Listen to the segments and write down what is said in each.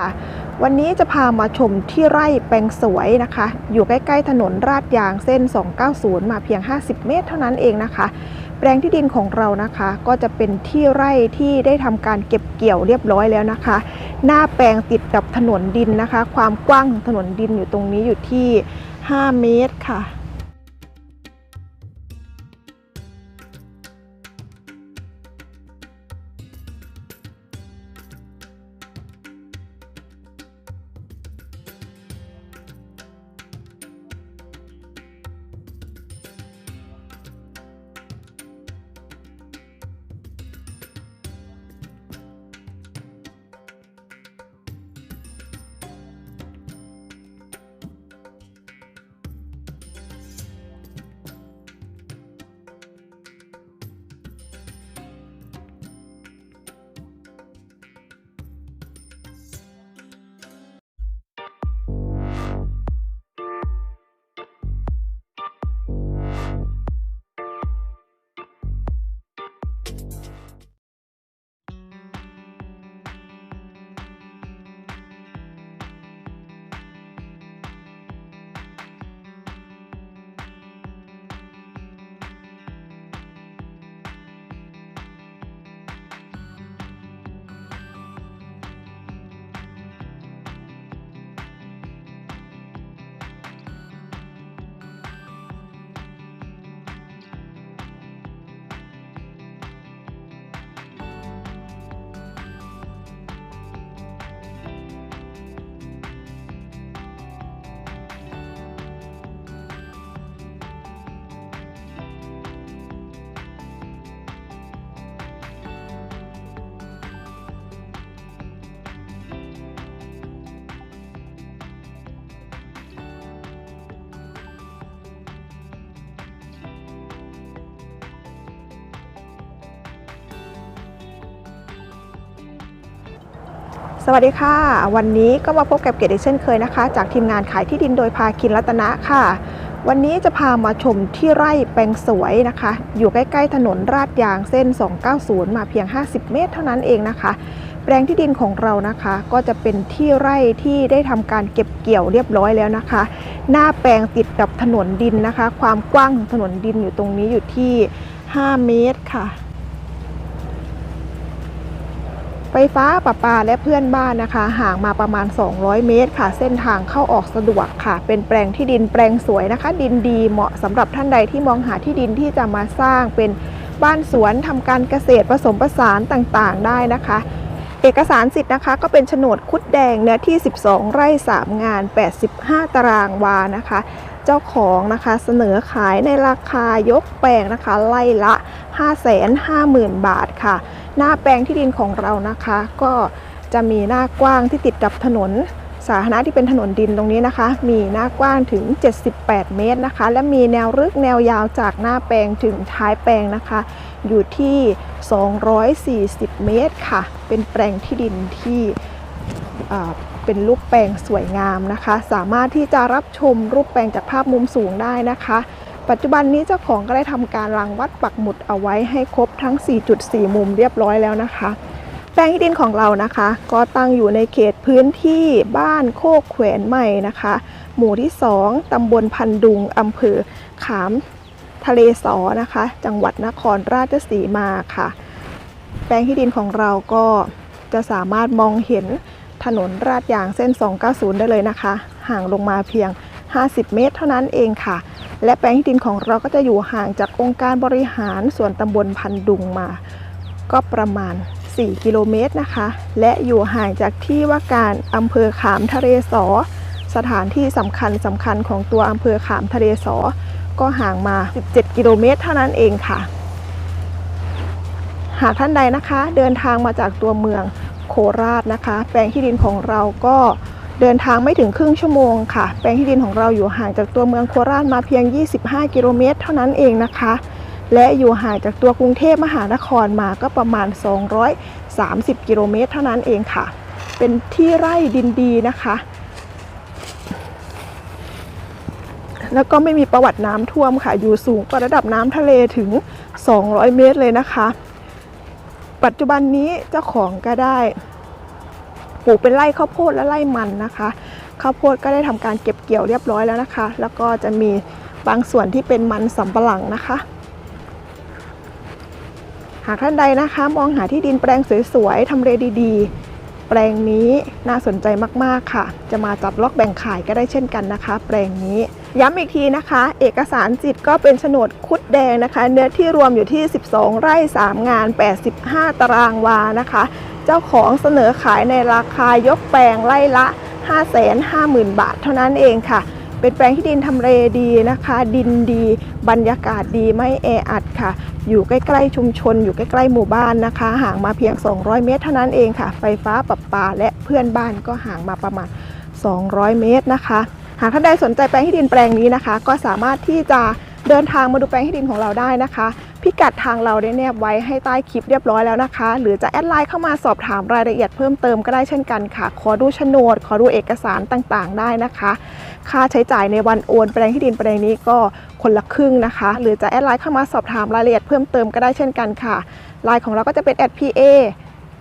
ค่ะวันนี้จะพามาชมที่ไร่แปลงสวยนะคะ อยู่ใกล้ๆถนนราดยางเส้น 290 มาเพียง 50 เมตรเท่านั้นเองนะคะ แปลงที่ดินของเรานะคะ ก็จะเป็นที่ไร่ที่ได้ทำการเก็บเกี่ยวเรียบร้อยแล้วนะคะ หน้าแปลงติดกับถนนดินนะคะ ความกว้างของถนนดินอยู่ตรงนี้อยู่ที่ 5 เมตรค่ะ สวัสดีค่ะ วันนี้ก็มาพบกับเกดอีกเช่นเคยนะคะ จากทีมงานขายที่ดินโดยพาคินรัตนะค่ะ วันนี้จะพามาชมที่ไร่แปลงสวยนะคะ อยู่ใกล้ๆถนนราดยางเส้น 290 มาเพียง 50 เมตรเท่านั้นเองนะคะ แปลงที่ดินของเรานะคะ ก็จะเป็นที่ไร่ที่ได้ทำการเก็บเกี่ยวเรียบร้อยแล้วนะคะ หน้าแปลงติดกับถนนดินนะคะ ความกว้างของถนนดินอยู่ตรงนี้อยู่ที่ 5 เมตรค่ะ ไฟฟ้าประปาและเพื่อนบ้านนะคะ ห่างมาประมาณ 200 เมตรค่ะ เส้นทางเข้าออกสะดวกค่ะ เป็นแปลงที่ดินแปลงสวยนะคะ ดินดีเหมาะสำหรับท่านใดที่มองหาที่ดินที่จะมาสร้างเป็นบ้านสวนทำการเกษตรผสมผสานต่างๆ ได้นะคะ เอกสารสิทธิ์นะคะก็เป็นโฉนดคุดแดงเนื้อที่ 12 ไร่ 3 งาน 85 ตารางวานะคะ เจ้าของนะคะเสนอขายในราคายกแปลงนะคะ ไล่ละ 550,000 บาทค่ะ หน้าแปลงที่ดินของเรานะคะ ก็จะมีหน้ากว้างที่ติดกับถนนสาธารณะที่เป็นถนนดินตรงนี้นะคะ มีหน้ากว้างถึง 78 เมตรนะคะ และมีแนวรึกแนวยาวจากหน้าแปลงถึงท้ายแปลงนะคะ อยู่ที่ 240 เมตรค่ะ เป็นแปลงที่ดินที่ เป็นรูปแปลงสวยงามนะคะ สามารถที่จะรับชมรูปแปลงจากภาพมุมสูงได้นะคะ ปัจจุบันนี้เจ้าของก็ได้ทำการรังวัดปักหมุดเอาไว้ให้ครบทั้ง 4.4 มุมเรียบร้อยแล้วนะคะ แปลงที่ดินของเรานะคะ ก็ตั้งอยู่ในเขตพื้นที่บ้านโคกแขวนใหม่นะคะ หมู่ที่ 2ตำบลพันดุงอำเภอขามทะเลสอนะคะ จังหวัดนครราชสีมาค่ะ แปลงที่ดินของเราก็จะสามารถมองเห็น ถนนราดยางเส้น 290 ได้เลยนะคะ ห่างลงมาเพียง 50 เมตร เท่านั้นเองค่ะ และแปลงที่ดินของเราก็จะอยู่ห่างจากองค์การบริหารส่วนตำบลพันดุงมา ก็ประมาณ 4 กิโลเมตรนะคะ และอยู่ห่างจากที่ว่าการอำเภอขามทะเลสอ สถานที่สำคัญสำคัญของตัวอำเภอขามทะเลสอ ก็ห่างมา 17 กิโลเมตร เท่านั้นเองค่ะ หากท่านใดนะคะ เดินทางมาจากตัวเมือง โคราชนะคะ แปลงที่ดินของเราก็เดินทางไม่ถึงครึ่งชั่วโมงค่ะ แปลงที่ดินของเราอยู่ห่างจากตัวเมืองโคราชมาเพียง 25 กิโลเมตร เท่านั้นเองนะคะ และอยู่ห่างจากตัวกรุงเทพมหานครมาก็ประมาณ 230 กิโลเมตร เท่านั้นเองค่ะ เป็นที่ไร่ดินดีนะคะ แล้วก็ไม่มีประวัติน้ำท่วมค่ะ อยู่สูงกว่าระดับน้ำทะเลถึง 200 เมตรเลยนะคะ ปัจจุบันนี้เจ้าของก็ได้ปลูกเป็นไร่ข้าวโพดและไร่มันนะคะข้าวโพดก็ได้ทำการเก็บเกี่ยวเรียบร้อยแล้วนะคะ แล้วก็จะมีบางส่วนที่เป็นมันสำปะหลังนะคะ หากท่านใดนะคะ มองหาที่ดินแปลงสวยๆทำเลดีๆ แปลงนี้น่าสนใจมากๆค่ะ จะมาจับล็อกแบ่งขายก็ได้เช่นกันนะคะ แปลงนี้ ย้ำอีกทีนะคะ เอกสารสิทธิ์ก็เป็นโฉนดคุดแดงนะคะ เนื้อที่รวมอยู่ที่ 12 ไร่ 3 งาน 85 ตารางวานะคะ เจ้าของเสนอขายในราคายกแปลงไร่ละ 550,000 บาทเท่านั้นเองค่ะ เป็นแปลงที่ดินทำเลดีนะคะ ดินดี บรรยากาศดีไม่แออัดค่ะ อยู่ใกล้ๆชุมชน อยู่ใกล้ๆหมู่บ้านนะคะ ห่างมาเพียง 200 เมตรเท่านั้นเองค่ะ ไฟฟ้าประปาและเพื่อนบ้านก็ห่างมาประมาณ 200 เมตรนะคะ หากท่านใดสนใจแปลงที่ดินแปลงนี้นะคะ ก็สามารถที่จะเดินทางมาดูแปลงที่ดินของเราได้นะคะ พิกัดทางเราได้แนบไว้ให้ใต้คลิปเรียบร้อยแล้วนะคะ หรือจะแอดไลน์เข้ามาสอบถามรายละเอียดเพิ่มเติมก็ได้เช่นกันค่ะ ขอดูโฉนด ขอดูเอกสารต่างๆ ได้นะคะ ค่าใช้จ่ายในวันโอนแปลงที่ดินแปลงนี้ก็คนละครึ่งนะคะ หรือจะแอดไลน์เข้ามาสอบถามรายละเอียดเพิ่มเติมก็ได้เช่นกันค่ะไลน์ของเราก็จะเป็น @pa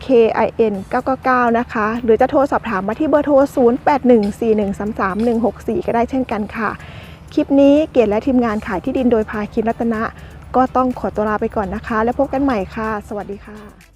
KIN 999 นะคะ หรือจะโทรสอบถามมาที่เบอร์โทร 0814133164 ก็ได้เช่นกันค่ะ คลิปนี้เกียรติและทีมงานขายที่ดินโดยพาคิมรัตนะ ก็ต้องขอตัวลาไปก่อนนะคะ แล้วพบกันใหม่ค่ะ สวัสดีค่ะ